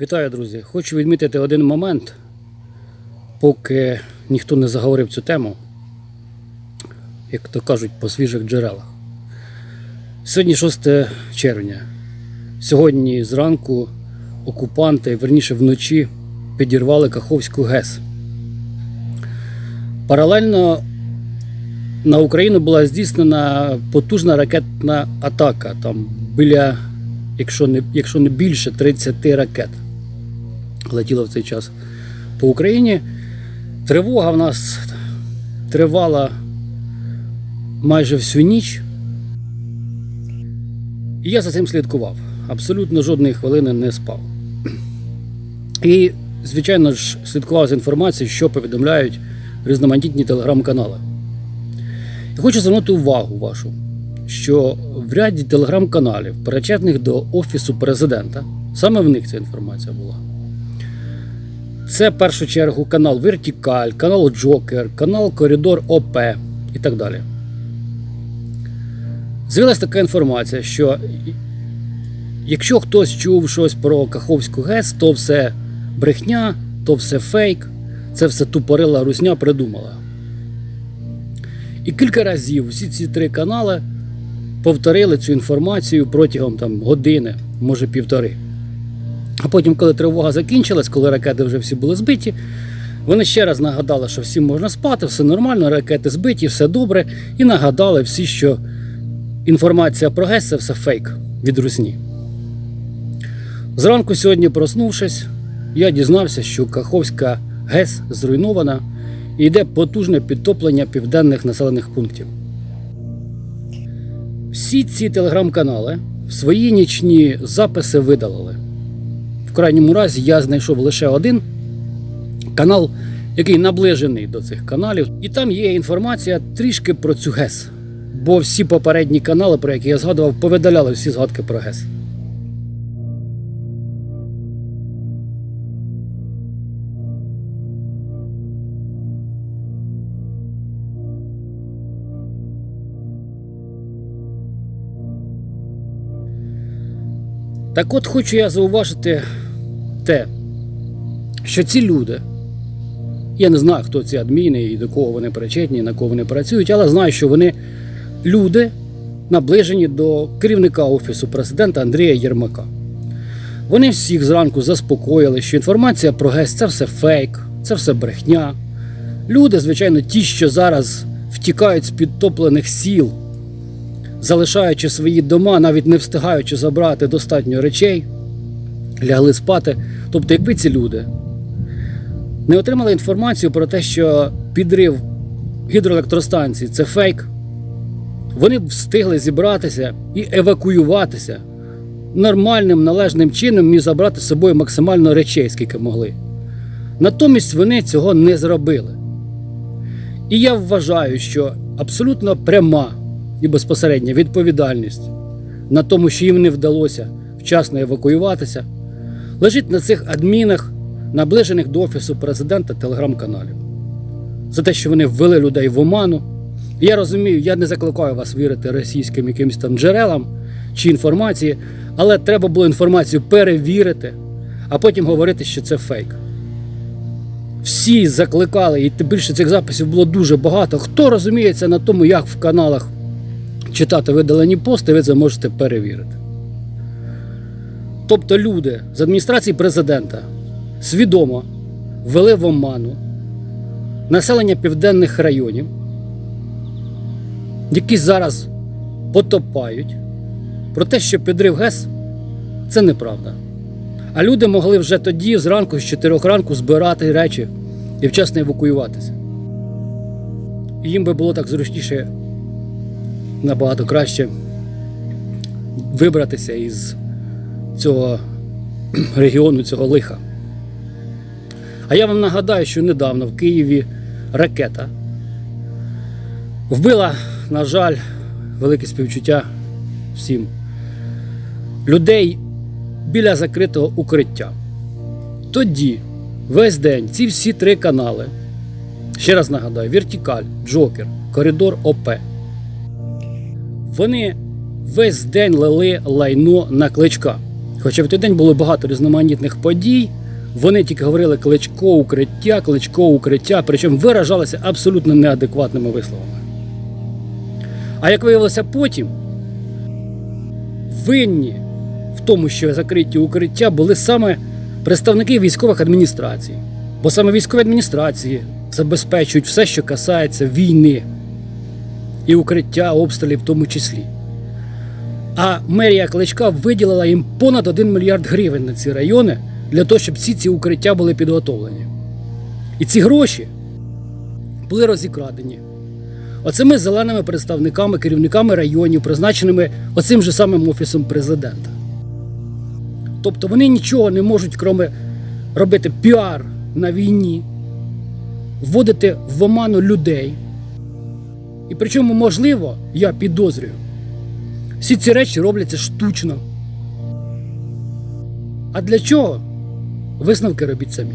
Вітаю, друзі! Хочу відмітити один момент, поки ніхто не заговорив цю тему, як то кажуть, по свіжих джерелах. Сьогодні 6 червня. Сьогодні зранку окупанти, верніше вночі, підірвали Каховську ГЕС. Паралельно на Україну була здійснена потужна ракетна атака. Там біля, якщо не, якщо не більше 30 ракет летіло в цей час по Україні. Тривога в нас тривала майже всю ніч. І я за цим слідкував. Абсолютно жодної хвилини не спав. І, звичайно ж, слідкував з інформацією, що повідомляють різноманітні телеграм-канали. Я хочу звернути увагу вашу, що в ряді телеграм-каналів, причетних до Офісу президента, саме в них ця інформація була. Це в першу чергу канал Вертикаль, канал Джокер, канал Коридор ОП і так далі. З'явилася така інформація, що якщо хтось чув щось про Каховську ГЕС, то все брехня, то все фейк, це все тупорила русня придумала. І кілька разів всі ці три канали повторили цю інформацію протягом там, години, може півтори. А потім, коли тривога закінчилась, коли ракети вже всі були збиті, вони ще раз нагадали, що всім можна спати, все нормально, ракети збиті, все добре. І нагадали всі, що інформація про ГЕС це все фейк від русні. Зранку сьогодні, проснувшись, я дізнався, що Каховська ГЕС зруйнована і йде потужне підтоплення південних населених пунктів. Всі ці телеграм-канали свої нічні записи видалили. Крайньому разі я знайшов лише один канал, який наближений до цих каналів, і там є інформація трішки про цю ГЕС. Бо всі попередні канали, про які я згадував, повидаляли всі згадки про ГЕС. Так от хочу я зауважити те, що ці люди, я не знаю, хто ці адміни і до кого вони причетні, на кого вони працюють, але знаю, що вони люди, наближені до керівника Офісу президента Андрія Єрмака. Вони всіх зранку заспокоїли, що інформація про ГЕС це все фейк, це все брехня. Люди, звичайно, ті, що зараз втікають з підтоплених сіл, залишаючи свої дома, навіть не встигаючи забрати достатньо речей, лягли спати. Тобто, якби ці люди не отримали інформацію про те, що підрив гідроелектростанції це фейк, вони б встигли зібратися і евакуюватися нормальним належним чином і забрати з собою максимально речей, скільки могли. Натомість вони цього не зробили. І я вважаю, що абсолютно пряма і безпосередня відповідальність на тому, що їм не вдалося вчасно евакуюватися, лежить на цих адмінах, наближених до Офісу президента телеграм-каналів. За те, що вони ввели людей в оману. Я розумію, я не закликаю вас вірити російським якимось там джерелам чи інформації, але треба було інформацію перевірити, а потім говорити, що це фейк. Всі закликали, і тим більше цих записів було дуже багато. Хто розуміється на тому, як в каналах читати видалені пости, ви це можете перевірити. Тобто люди з адміністрації президента свідомо ввели в оману населення південних районів, які зараз потопають про те, що підрив ГЕС це неправда. А люди могли вже тоді, зранку, з 4 ранку, збирати речі і вчасно евакуюватися. І їм би було так зручніше набагато краще вибратися із цього регіону, цього лиха. А я вам нагадаю, що недавно в Києві ракета вбила, на жаль, велике співчуття всім людей біля закритого укриття. Тоді весь день ці всі три канали, ще раз нагадаю, Вертикаль, Джокер, Коридор ОП. Вони весь день лили лайно на кличка. Хоча в той день було багато різноманітних подій, вони тільки говорили кличко укриття, кличко укриття, причому виражалися абсолютно неадекватними висловами. А як виявилося потім, винні в тому, що закриті укриття, були саме представники військових адміністрацій. Бо саме військові адміністрації забезпечують все, що касається війни і укриття, обстрілів в тому числі. А мерія Кличка виділила їм понад 1 мільярд гривень на ці райони для того, щоб всі ці укриття були підготовлені. І ці гроші були розікрадені. Оцими зеленими представниками, керівниками районів, призначеними оцим же самим офісом президента. Тобто вони нічого не можуть, кроме робити піар на війні, вводити в оману людей. І причому, можливо, я підозрюю, всі ці речі робляться штучно. А для чого? Висновки робіть самі.